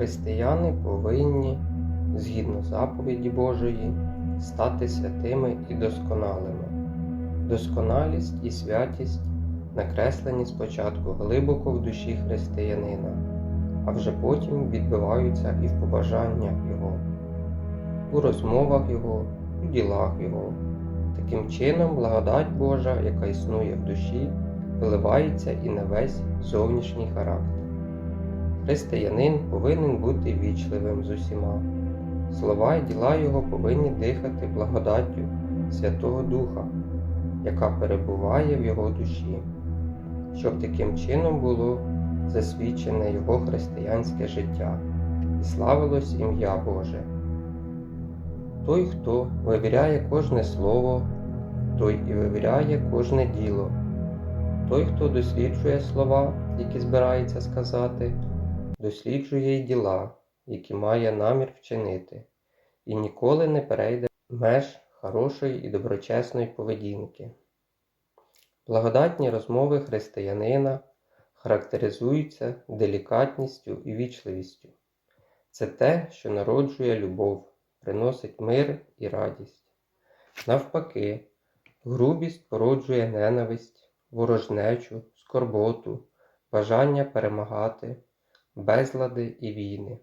Християни повинні, згідно заповіді Божої, стати святими і досконалими. Досконалість і святість накреслені спочатку глибоко в душі християнина, а вже потім відбиваються і в побажаннях Його, у розмовах Його, у ділах Його. Таким чином, благодать Божа, яка існує в душі, виливається і на весь зовнішній характер. Християнин повинен бути вічливим з усіма. Слова і діла його повинні дихати благодаттю Святого Духа, яка перебуває в його душі, щоб таким чином було засвідчене його християнське життя і славилось ім'я Боже. Той, хто вивіряє кожне слово, той і вивіряє кожне діло. Той, хто досліджує слова, які збирається сказати, досліджує й діла, які має намір вчинити, і ніколи не перейде меж хорошої і доброчесної поведінки. Благодатні розмови християнина характеризуються делікатністю і вічливістю. Це те, що народжує любов, приносить мир і радість. Навпаки, грубість породжує ненависть, ворожнечу, скорботу, бажання перемагати, безлади і війни.